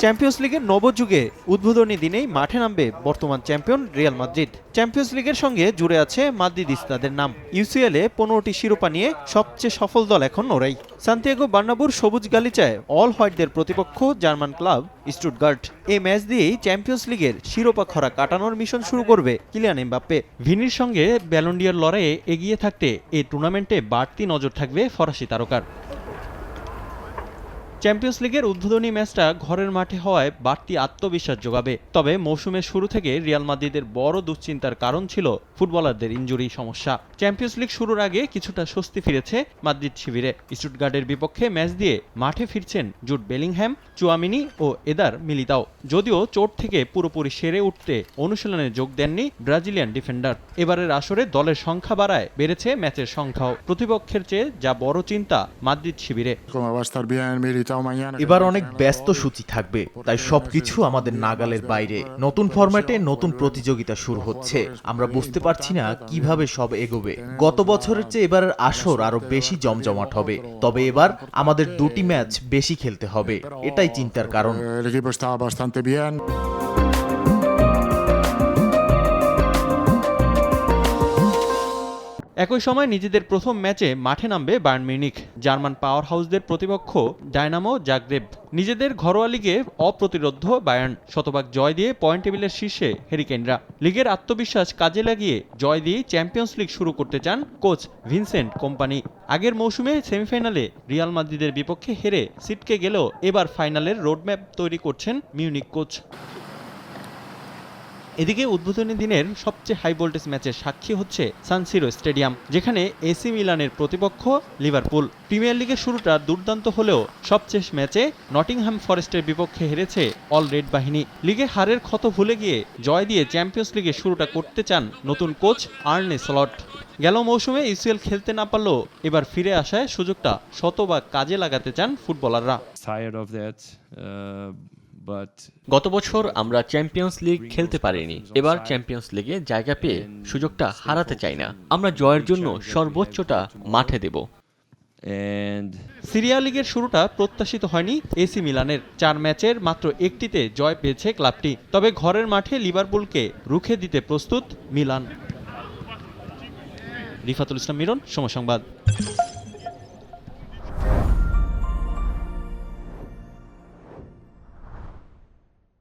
Champions লিগের নবযুগে উদ্বোধনী দিনেই মাঠে নামবে বর্তমান চ্যাম্পিয়ন রিয়াল মাদ্রিদ চ্যাম্পিয়ন্স লিগের সঙ্গে জুড়ে আছে মাদ্রিদিস্তাদের নাম। ইউসিএলে পনেরোটি শিরোপা নিয়ে সবচেয়ে সফল দল এখন ওরাই। সান্তিয়াগো বার্নাবুর সবুজ গালিচায় অল হোয়াইটদের প্রতিপক্ষ জার্মান ক্লাব স্টুটগার্ট এই ম্যাচ দিয়েই চ্যাম্পিয়ন্স লিগের শিরোপা খরা কাটানোর মিশন শুরু করবে কিলিয়ান এমবাপ্পে। ভিনির সঙ্গে ব্যালন্ডিয়ার লড়াইয়ে এগিয়ে থাকতে এই টুর্নামেন্টে বাড়তি নজর থাকবে ফরাসি তারকার। চ্যাম্পিয়ন্স লিগের উদ্বোধনী ম্যাচটা ঘরের মাঠে হওয়ায় বাড়তি আত্মবিশ্বাস যোগাবে তবে মৌসুমের শুরু থেকে রিয়াল মাদ্রিদের বড় দুশ্চিন্তার কারণ ছিল ফুটবলারদের ইনজুরি সমস্যা। চ্যাম্পিয়ন্স লিগ শুরুর আগে কিছুটা স্বস্তি ফিরেছে মাদ্রিদ শিবিরে। স্টুটগার্ডের বিপক্ষে ম্যাচ দিয়ে মাঠে ফিরছেন জুট বেলিংহ্যাম চুয়ামিনি ও এদার মিলিতাও। যদিও চোট থেকে পুরোপুরি সেরে উঠতে অনুশীলনে যোগ দেননি ব্রাজিলিয়ান ডিফেন্ডার। এবারের আসরে দলের সংখ্যা বাড়ায় বেড়েছে ম্যাচের সংখ্যাও। প্রতিপক্ষের চেয়ে যা বড় চিন্তা মাদ্রিদ শিবিরে। এবার অনেক ব্যস্ত সূচি থাকবে তাই সবকিছু আমাদের নাগালের বাইরে। নতুন ফরম্যাটে নতুন প্রতিযোগিতা শুরু হচ্ছে। আমরা বুঝতে পারছি না কীভাবে সব এগোবে। গত বছরের চেয়ে এবারের আসর আরও বেশি জমজমাট হবে। তবে এবার আমাদের দুটি ম্যাচ বেশি খেলতে হবে। এটাই চিন্তার কারণ। একই সময় নিজেদের প্রথম ম্যাচে মাঠে নামবে বায়ার্ন মিউনিক জার্মান পাওয়ার হাউসদের প্রতিপক্ষ ডায়নামো জাগরেব। নিজেদের ঘরোয়া লিগে অপ্রতিরোধ্য বায়ার্ন। শতভাগ জয় দিয়ে পয়েন্ট টেবিলের শীর্ষে হেরিকেনরা। লিগের আত্মবিশ্বাস কাজে লাগিয়ে জয় দিয়ে চ্যাম্পিয়ন্স লিগ শুরু করতে চান কোচ ভিনসেন্ট কোম্পানি। আগের মৌসুমে সেমিফাইনালে রিয়াল মাদ্রিদের বিপক্ষে হেরে সিটকে গেলেও এবার ফাইনালের রোডম্যাপ তৈরি করছেন মিউনিক কোচ। এদিকে উদ্বোধনী দিনের সবচেয়ে হাই ভোল্টেজ ম্যাচের সাক্ষী হচ্ছে সানসিরো স্টেডিয়াম যেখানে এসি মিলানের প্রতিপক্ষ লিভারপুল প্রিমিয়ার লিগের শুরুটা দুর্দান্ত হলেও সবশেষ ম্যাচে নটিংহাম ফরেস্টের বিপক্ষে হেরেছে অল রেড বাহিনী। লিগে হারের ক্ষত ভুলে গিয়ে জয় দিয়ে চ্যাম্পিয়ন্স লিগে শুরুটা করতে চান নতুন কোচ আর্নে স্লট গেল মৌসুমে ইউসিএল খেলতে না পারলেও এবার ফিরে আসায় সুযোগটা শতভাগ কাজে লাগাতে চান ফুটবলাররা গত বছর আমরা চ্যাম্পিয়ন্স লিগ খেলতে পারিনি। এবার চ্যাম্পিয়ন্স লিগে জায়গা পেয়ে সুযোগটা হারাতে চাই না। আমরা জয়ের জন্য সর্বোচ্চটা মাঠে দেব। সিরিয়া লিগের শুরুটা প্রত্যাশিত হয়নি এসি মিলানের চার ম্যাচের মাত্র একটিতে জয় পেয়েছে ক্লাবটি। তবে ঘরের মাঠে লিভারপুলকে রুখে দিতে প্রস্তুত মিলান। রিফাতুল ইসলাম মিরন সময় সংবাদ।